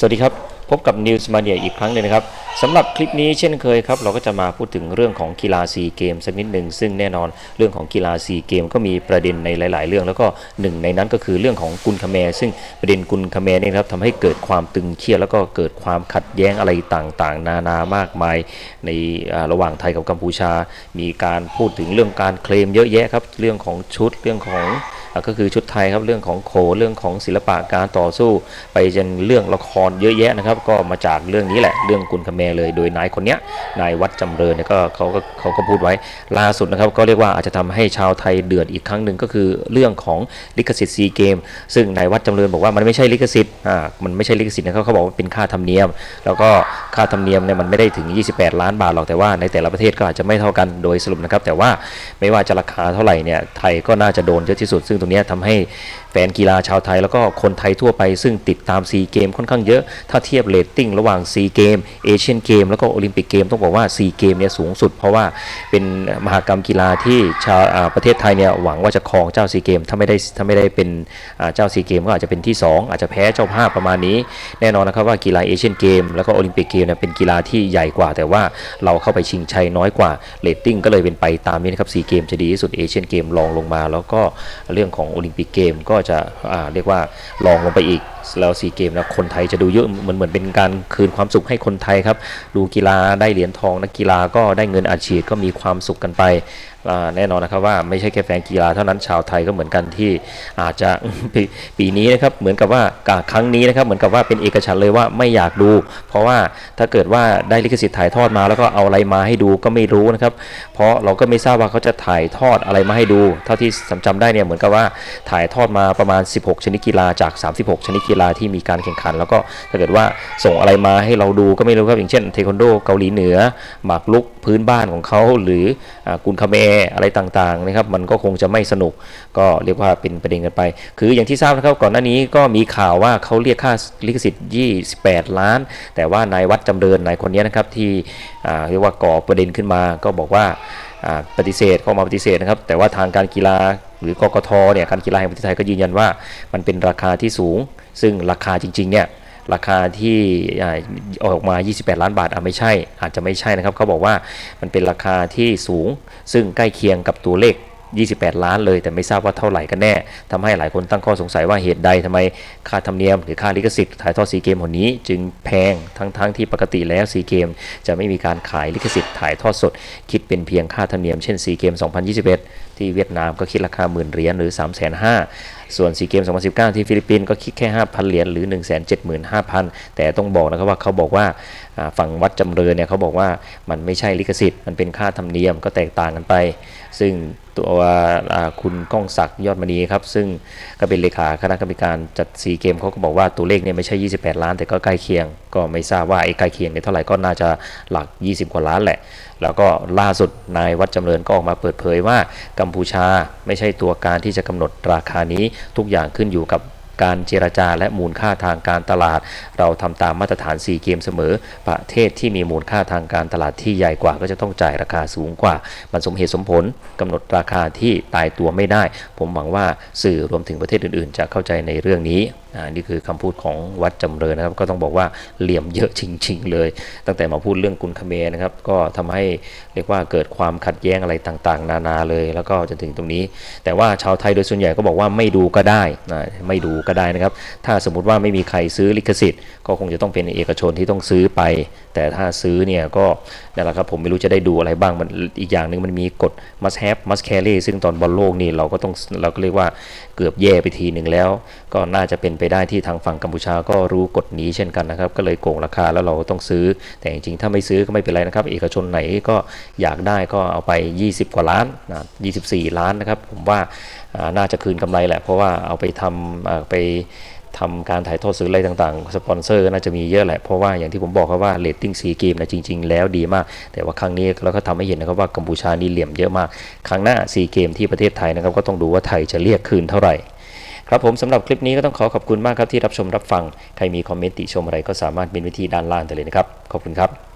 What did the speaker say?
สวัสดีครับ พบกับ News Mania อีกครั้งหนึงนะครับสำหรับคลิปนี้เช่นเคยครับ เราก็จะมาพูดถึงเรื่องของกีฬาซีเกมสักนิดหนึ่งซึ่งแน่นอนเรื่องของกีฬาซีเกมก็มีประเด็นในหลาย ๆ เรื่อง แล้วก็หนึ่งในนั้นก็คือเรื่องของกุนคาแมซึ่งประเด็นกุนคาแมเนี่ยครับทำให้เกิดความตึงเครียดแล้วก็เกิดความขัดแย้งอะไรต่าง ๆ นานามากมาย ในระหว่างไทยกับกัมพูชา มีการพูดถึงเรื่องการเคลมเยอะแยะครับเรื่องของชุดเรื่องของ ก็คือชุดไทยครับเรื่องของโขนเรื่องของศิลปะการต่อสู้ ไปจนเรื่องละครเยอะแยะนะครับ ก็มาจากเรื่องนี้แหละเรื่องกุลคแมเลยโดยนายคนเนี้ยนายวัดจำเริญเนี่ยก็เขาก็เขาก็พูดไว้ล่าสุดนะครับก็เรียกว่าอาจจะทำให้ชาวไทยเดือดอีกครั้งหนึ่งก็คือเรื่องของลิขสิทธิ์ซีเกมซึ่งนายวัดจำเริญบอกว่ามันไม่ใช่ลิขสิทธิ์อ่ามันไม่ใช่ลิขสิทธิ์นะครับเขาบอกว่าเป็นค่าธรรมเนียม แล้วก็ค่าธรรมเนียมเนี่ยมันไม่ได้ถึง 28 ล้านบาทหรอกแต่ว่าในแต่ละประเทศก็อาจจะไม่เท่ากันโดยสรุปนะครับแต่ว่าไม่ว่าจะราคาเท่าไหร่เนี่ยไทยก็น่าจะโดนเยอะที่สุดซึ่งตรงนี้ยทำให้แฟนกีฬาชาวไทย แล้วก็คนไทยทั่วไปซึ่งติดตามซีเกมค่อนข้างเยอะ ถ้าเทียบเรตติ้งระหว่างซีเกมเอเชียนเกมแล้วก็โอลิมปิกเกมต้องบอกว่าซีเกมเนี่ยสูงสุด เพราะว่าเป็นมหากรรมกีฬาที่ชาวประเทศไทยเนี่ยหวังว่าจะครองเจ้าซีเกมถ้าไม่ได้ถ้าไม่ได้เป็นเจ้าซีเกมก็อาจจะเป็นที่ 2 อาจจะแพ้เจ้าภาพประมาณนี้ แน่นอนนะครับว่ากีฬาเอเชียนเกมแล้วก็โอลิมปิกเกมเนี่ยเป็นกีฬาที่ใหญ่กว่า แต่ว่าเราเข้าไปชิงชัยน้อยกว่าเรตติ้งก็เลยเป็นไปตามนี้นะครับซีเกมจะดีที่สุดเอเชียนเกมรองลงมา แล้วก็เรื่องของโอลิมปิกเกมก็จะเรียกว่าลองลงไปอีก แล้วซีเกมนะคนไทยจะดูเยอะเหมือนเหมือนเป็นการคืนความสุขให้คนไทยครับ ดูกีฬาได้เหรียญทองนักกีฬาก็ได้เงินอัดฉีดก็มีความสุขกันไป แน่นอนนะครับว่าไม่ใช่แค่แฟนกีฬาเท่านั้นชาวไทยก็เหมือนกันที่อาจจะปีปีนี้นะครับเหมือนกับว่าครั้งนี้นะครับเหมือนกับว่าเป็นเอกฉันเลยว่าไม่อยากดู เพราะว่าถ้าเกิดว่าได้ลิขสิทธิ์ถ่ายทอดมา แล้วก็เอาอะไรมาให้ดูก็ไม่รู้นะครับ เพราะเราก็ไม่ทราบว่าเขาจะถ่ายทอดอะไรมาให้ดู เท่าที่จำได้เนี่ยเหมือนกับว่าถ่ายทอดมาประมาณ 16 ชนิดกีฬาจาก 36 ชนิดกีฬาที่มีการแข่งขัน แล้วก็ถ้าเกิดว่าส่งอะไรมาให้เราดูก็ไม่รู้ครับอย่างเช่นเทควันโดเกาหลีเหนือหมากรุกพื้นบ้านของเขาหรืออกุนคาเมอะไรต่างๆนะครับ มันก็คงจะไม่สนุกก็เรียกว่าเป็นประเด็นกันไป คืออย่างที่ทราบนะครับก่อนหน้านี้ก็มีข่าวว่าเขาเรียกค่าลิขสิทธิ์ 28 ล้าน แต่ว่านายวัดจำเริญนายคนนี้นะครับที่เรียกว่าก่อประเด็นขึ้นมาก็บอกว่าอ่าปฏิเสธเข้ามาปฏิเสธนะครับ แต่ว่าทางการกีฬาหรือกกทเนี่ยการกีฬาแห่งประเทศไทยก็ยืนยันว่า มันเป็นราคาที่สูง ซึ่งราคาจริงๆเนี่ย ราคาที่อออกมา 28 ล้านบาทอะไม่ใช่ อาจจะไม่ใช่นะครับเขาบอกว่ามันเป็นราคาที่สูง ซึ่งใกล้เคียงกับตัวเลข 28 ล้านเลย แต่ไม่ทราบว่าเท่าไหร่กันแน่ทำให้หลายคนตั้งข้อสงสัยว่าเหตุใดทำไมค่าธรรมเนียม หรือค่าลิขสิทธิ์ถ่ายทอดซีเกมคนนี้ จึงแพงทั้งๆที่ปกติแล้วซีเกมจะไม่มีการขายลิขสิทธิ์ถ่ายทอดสด คิดเป็นเพียงค่าธรรมเนียมเช่นซีเกม 2021 ที่เวียดนามก็คิดราคาหมื่นเหรียญหรือ3 5 0 0 0ส่วนซีเกม 2019 ที่ฟิลิปปินส์ก็คิดแค่ 5,000 เหรียญหรือ 175,000 แต่ต้องบอกนะครับว่าเขาบอกว่าอ่าฝั่งวัดจำเริญเนี่ยเขาบอกว่ามันไม่ใช่ลิขสิทธิ์ มันเป็นค่าธรรมเนียมก็แตกต่างกันไป ซึ่ง ตัวคุณก้องศักดิ์ยอดมณีครับ ซึ่งก็เป็นเลขาคณะกรรมการจัดซีเกมเขาก็บอกว่าตัวเลขเนี่ยไม่ใช่ 28 ล้าน แต่ก็ใกล้เคียง ก็ไม่ทราบว่าไอ้ใกล้เคียงเนี่ยเท่าไหร่ก็น่าจะหลัก 20 กว่าล้านแหละ แล้วก็ล่าสุดนายวัดจำเริญก็ออกมาเปิดเผยว่ากัมพูชาไม่ใช่ตัวการที่จะกำหนดราคานี้ทุกอย่างขึ้นอยู่กับ การเจรจาและมูลค่าทางการตลาด เราทำตามมาตรฐานซีเกมเสมอ ประเทศที่มีมูลค่าทางการตลาดที่ใหญ่กว่าก็จะต้องจ่ายราคาสูงกว่า มันสมเหตุสมผลกำหนดราคาที่ตายตัวไม่ได้ ผมหวังว่าสื่อรวมถึงประเทศอื่นๆ จะเข้าใจในเรื่องนี้ นี่คือคำพูดของวัดจำเริญนะครับ ก็ต้องบอกว่าเหลี่ยมเยอะจริง ๆ เลย ตั้งแต่มาพูดเรื่องกุนคเมนะครับ ก็ทำให้เรียกว่าเกิดความขัดแย้งอะไรต่างๆ นานาเลย แล้วก็จนถึงตรงนี้ แต่ว่าชาวไทยโดยส่วนใหญ่ก็บอกว่าไม่ดูก็ได้นะไม่ดูก็ได้นะครับ ถ้าสมมุติว่าไม่มีใครซื้อลิขสิทธิ์ ก็คงจะต้องเป็นเอกชนที่ต้องซื้อไป แต่ถ้าซื้อเนี่ยก็นั่นแหละครับผมไม่รู้จะได้ดูอะไรบ้างมันอีกอย่างหนึ่งมันมีกฎ must have must carry ซึ่งตอนบอลโลกนี่เราก็ต้องเราก็เรียกว่าเกือบแย่ไปทีหนึ่งแล้ว ก็น่าจะเป็นไปได้ที่ทางฝั่งกัมพูชาก็รู้กฎนี้เช่นกันนะครับ ก็เลยโกงราคาแล้วเราต้องซื้อ แต่จริงๆถ้าไม่ซื้อก็ไม่เป็นไรนะครับ เอกชนไหนก็อยากได้ก็เอาไป 20 กว่าล้านนะ24 ล้านนะครับ ผมว่าน่าจะคืนกำไรแหละ เพราะว่าเอาไปทำไปทำการถ่ายทอดสื่ออะไรต่างๆ สปอนเซอร์น่าจะมีเยอะแหละ เพราะว่าอย่างที่ผมบอกครับว่าเรตติ้งซีเกมนะจริง ๆ แล้วดีมาก แต่ว่าครั้งนี้เราก็ทำให้เห็นนะครับว่ากัมพูชานี่เหลี่ยมเยอะมาก ครั้งหน้าซีเกมที่ประเทศไทยนะครับก็ต้องดูว่าไทยจะเรียกคืนเท่าไหร่ ครับผมสำหรับคลิปนี้ก็ต้องขอขอบคุณมากครับที่รับชมรับฟัง ใครมีคอมเมนต์ติชมอะไรก็สามารถบินวิธีด้านล่างได้เลยนะครับ ขอบคุณครับ